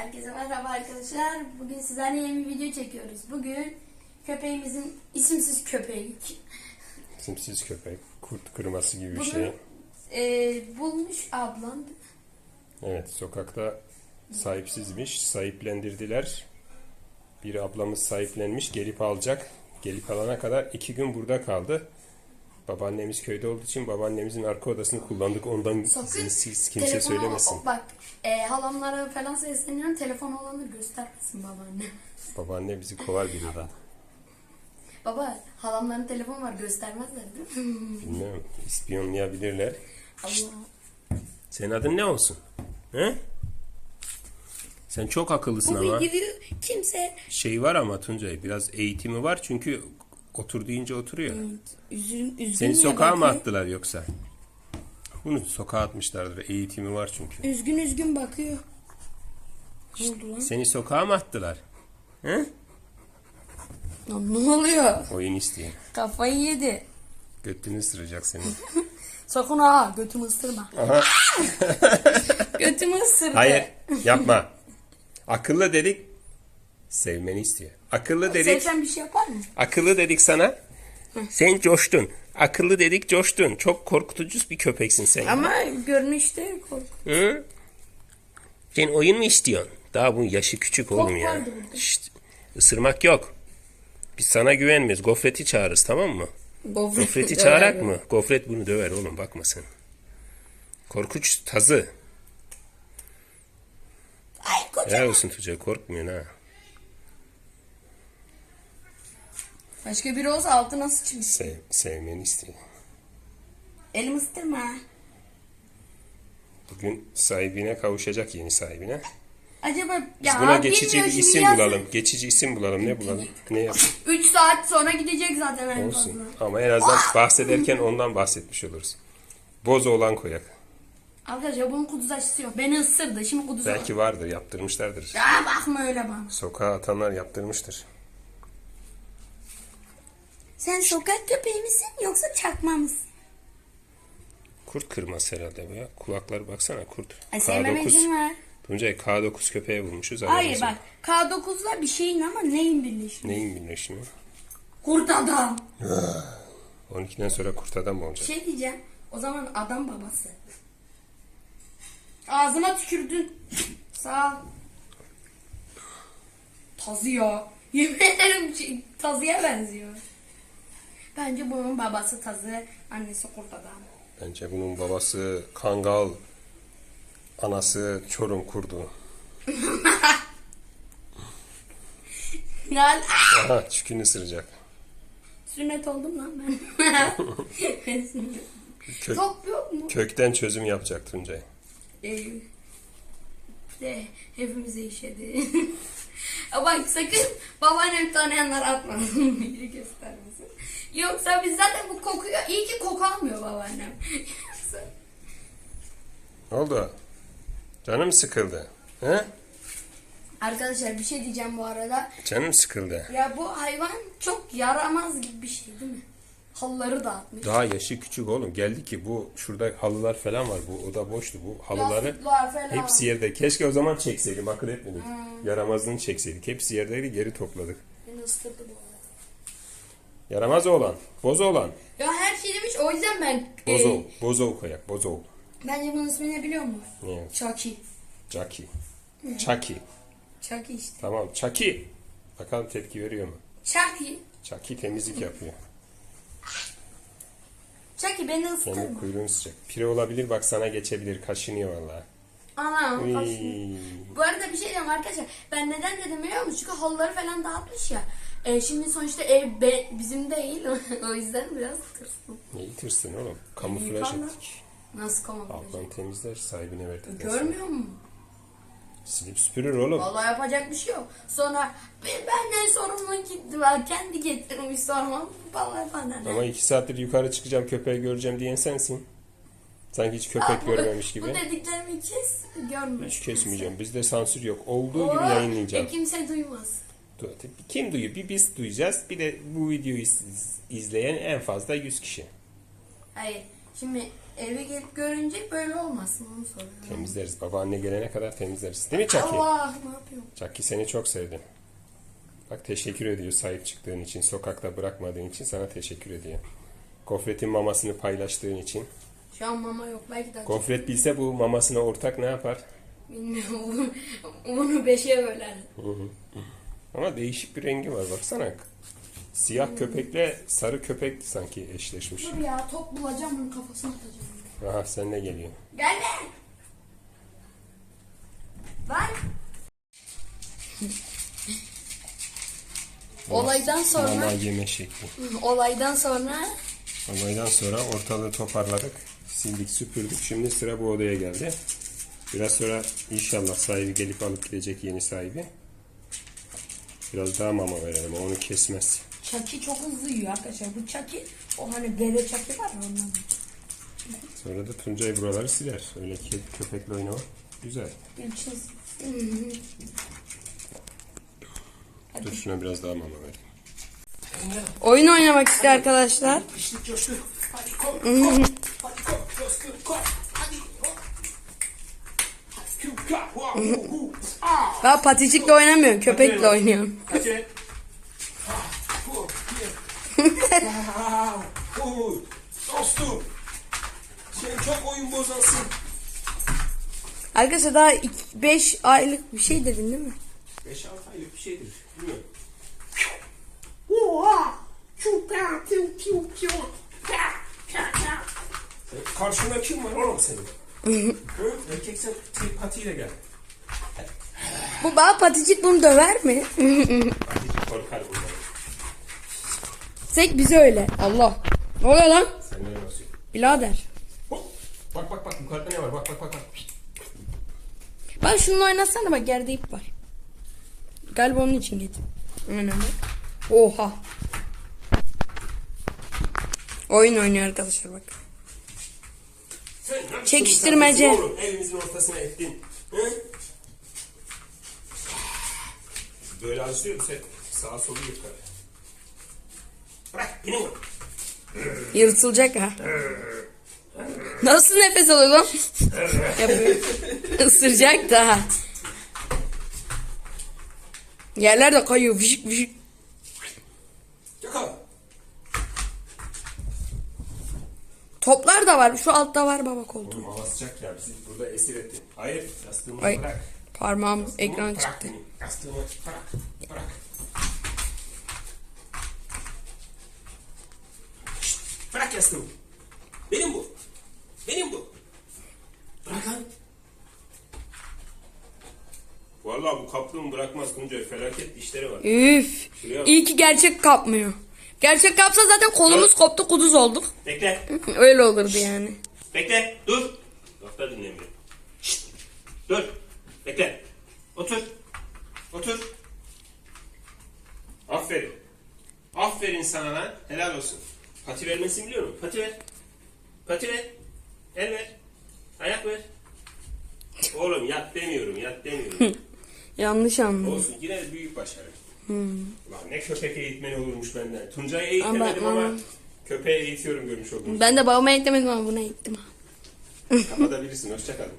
Herkese merhaba arkadaşlar. Bugün sizlerle yeni bir video çekiyoruz. Bugün köpeğimizin isimsiz köpeği Simsiz köpek, kurt kırması gibi bir şey. e, bulmuş ablam. Evet, sokakta sahipsizmiş, sahiplendirdiler. Bir ablamız sahiplenmiş, gelip alacak. Gelip alana kadar iki gün burada kaldı. Babaannemiz köyde olduğu için babaannemizin arka odasını kullandık. Ondan Sakın siz kimse telefonu- söylemesin. Bak e, halamlara falan sesleniyorum. Telefon olanı göstermesin babaanne. Babaanne bizi kovar birinden. Baba halamların telefonu var göstermezler değil mi? Bilmiyorum, ispiyonlayabilirler. Allah. Senin adın ne olsun? He? Sen çok akıllısın Bu ama. videoyu kimse Şey var ama Tuncay, biraz eğitimi var çünkü otur deyince oturuyor. üzün, üzgün Seni sokağa mı bakıyor. attılar yoksa? Bunu sokağa atmışlardır. Eğitimi var çünkü. Üzgün üzgün bakıyor. Ne oldu lan? Seni sokağa mı attılar? He? Lan ne oluyor? Oyun isteyen. Kafayı yedi. Götünü ısıracak seni. Sakın ha götümü ısırma. Aha. götümü ısırdı. Hayır yapma. Akıllı dedik. Sevmeni istiyor. Akıllı dedik. Sevsen bir şey yapar mı? Akıllı dedik sana. Sen coştun. Akıllı dedik coştun. Çok korkutucu bir köpeksin sen. Ama görünüşte korku. Hı? Sen oyun mu istiyorsun? Daha bu yaşı küçük oğlum ya. vardı burada. Şşt, ısırmak yok. Biz sana güvenmiyoruz. Gofreti çağırırız tamam mı? Gofreti çağırak mı? Gofret bunu döver oğlum bakma sen. Korkunç tazı. Ay koca. Helal olsun Tuğçe korkmuyorsun ha. Başka biri olsa altına sıçmış. Sev, sevmeni istiyor. Elim ısıtırma. Bugün sahibine kavuşacak yeni sahibine. Acaba Biz ya buna geçici bir bilmiyorum, şimdi isim yazın. bulalım. Geçici isim bulalım. Ne bulalım? Ne yapalım? 3 saat sonra gidecek zaten en fazla. Olsun. Ama en azından bahsederken ondan bahsetmiş oluruz. Bozo olan koyak. Arkadaşlar bunun kuduz aşısı yok. Beni ısırdı. Şimdi kuduz var. Belki vardır, yaptırmışlardır. Ya bakma öyle bana. Sokağa atanlar yaptırmıştır. Sen sokak köpeği misin yoksa çakma mısın? Kurt kırması herhalde bu ya. Kulakları baksana kurt. Ay sevmeme izin ver. Tuncay K9 köpeğe vurmuşuz. Hayır bak K9'la bir şeyin ama neyin birleşimi? Neyin birleşimi? Kurt adam. 12'den sonra kurt adam olacak? şey diyeceğim. O zaman adam babası. Ağzıma tükürdün. Sağ ol. Tazı ya. Yemin ederim şey, tazıya benziyor. Bence bunun babası tazı, annesi kurt adam. Bence bunun babası Kangal, anası Çorum kurdu. Ah! Aha çükünü ısıracak. sünnet oldum lan ben. Kök, Çok yok mu? kökten çözüm yapacak Tuncay. Ee, de hepimize işedi. Bak sakın babaannem tanıyanlar atmasın. Biri göstermesin. Yoksa biz zaten bu kokuyu iyi ki koku almıyor babaannem. Ne oldu? Canım sıkıldı. He? Arkadaşlar bir şey diyeceğim bu arada. Canım sıkıldı. Ya bu hayvan çok yaramaz gibi bir şey değil mi? Halları dağıtmış. Daha yaşı küçük oğlum. Geldi ki bu şurada halılar falan var. Bu oda boştu. Bu halıları hepsi yerde. Keşke o zaman çekseydim. Akıl etmedik. Yaramazlığını çekseydik. Hepsi yerdeydi. Geri topladık. Beni ısırdı bu arada. Yaramaz oğlan. Bozo olan. Ya her şey demiş o yüzden ben... Bozo. e, Bozo koyak. Bozo. bence bunun ismini ne biliyor musun? Ne? Chucky. Chucky. Chucky. Chucky işte. Tamam. Chucky. Bakalım tepki veriyor mu? Chucky. Chucky temizlik yapıyor. Chucky beni ısırdı Kendi mı? kuyruğunu sıcak. Pire olabilir bak sana geçebilir. Kaşınıyor vallahi. Anam. Uy. Bu arada bir şey diyeceğim arkadaşlar. Ben neden dedim biliyor musun? Çünkü halıları falan dağıtmış ya. E, şimdi sonuçta ev be- bizim değil. o yüzden biraz tırsın. Neyi tırsın oğlum? Kamuflaj Yıkanma. ettik. Nasıl kamuflaj? Alttan temizler sahibine verdikten sonra. Görmüyor musun? Silip süpürür oğlum. Vallahi yapacak bir şey yok. Sonra ben, benden sorumlu gitti. Ben kendi getirmiş sormam. Vallahi bana ne? Ama iki saattir yukarı çıkacağım köpeği göreceğim diyen sensin. Sanki hiç köpek Aa, bu- görmemiş gibi. Bu dediklerimi kes. Görmüyor. Hiç kesmeyeceğim. Bizde sansür yok. Olduğu gibi yayınlayacağım. E, kimse duymaz. Kim duyuyor? Bir biz duyacağız. Bir de bu videoyu iz- izleyen en fazla 100 kişi. Hayır. Şimdi eve gelip görünce böyle olmasın onu soruyorum. Temizleriz. Babaanne gelene kadar temizleriz. Değil mi Çaki? Allah ne yapıyorum? Çaki seni çok sevdim. Bak teşekkür ediyor sahip çıktığın için, sokakta bırakmadığın için sana teşekkür ediyor. Gofretin mamasını paylaştığın için. Şu an mama yok belki de Gofret bilse bu mamasına ortak ne yapar? bilmiyorum. Onu beşe böler. Ama değişik bir rengi var baksana. Siyah köpekle sarı köpek sanki eşleşmiş. Dur ya top bulacağım onun kafasına atacağım. Aha sen ne geliyor? Gelme. Ben Olaydan sonra Mama yeme şekli. olaydan sonra Olaydan sonra ortalığı toparladık. Sildik süpürdük. Şimdi sıra bu odaya geldi. Biraz sonra inşallah sahibi gelip alıp gidecek yeni sahibi. Biraz daha mama verelim. Onu kesmez. Çaki çok hızlı yiyor arkadaşlar. Bu Çaki o hani deve Çaki var ya ondan. Sonra da Tuncay buraları siler. Öyle kedi köpekle oynamak güzel. Gülçin. Dur şuna biraz daha mama ver. Oyun oynamak istiyor arkadaşlar. Hadi kork, kork. Hadi kork, coşku, kork. Hadi kork. Küka, hua, hu, hu. Aa. Ben paticikle oynamıyorum. Köpekle oynuyorum. Dostum. Sen çok oyun bozansın. Arkadaşlar daha 5 aylık bir şey dedin değil mi? 5-6 aylık bir şeydir. Bilmiyorum. Sen- Karşında kim var oğlum senin? Hı? Erkek sen tek patiyle gel. Bu bana paticik bunu döver mi? Patici korkar bundan. Sek bize öyle. Allah. Ne oluyor lan? Senden nasıl? Birader. Hop. Bak bak bak yukarıda ne var? Bak bak bak bak. Bak şunu oynasana bak yerde ip var. Galiba onun için getir. Bak. Oha. Oyun oynuyor arkadaşlar bak. Sen ne Çekiştirmece. sen oğlum? Evimizin ortasına ettin. Hı? Böyle alışıyor sen sağa solu yıkar. Bırak beni. Yırtılacak ha. Nasıl nefes alıyor lan? Yapıyor. Isıracak da. Yerler de kayıyor. Vışık. Yakala. Toplar da var. Şu altta var baba koltuğu. Oğlum hava sıcak ya bizi burada esir ettin. Hayır yastığımı Ay. bırak. Parmağım ekran çıktı. bırak. Yastığımı. Benim bu. Benim bu. Bırak lan. Vallahi bu kaplığımı bırakmaz Tuncay. Felaket dişleri var. Üf. Şuraya bak. İyi ki gerçek kapmıyor. Gerçek kapsa zaten kolumuz koptu kuduz olduk. Bekle. Öyle olurdu yani. Bekle. Dur. Laflar dinlemiyor. Şşt. Dur. Bekle. Otur. Otur. Aferin. Aferin sana lan. Helal olsun. Pati vermesini biliyor musun? Pati ver. Pati ver. El ver. Ayak ver. Oğlum yat demiyorum. Yat demiyorum. Yanlış anladım. olsun. Yine de büyük başarı. Lan ne köpek eğitmeni olurmuş benden. Tuncay'ı eğitemedim Ama- ama köpeği eğitiyorum görmüş oldum. Ben de babama eklemedim ama buna ektim. Kapatabilirsin. Hoşçakalın.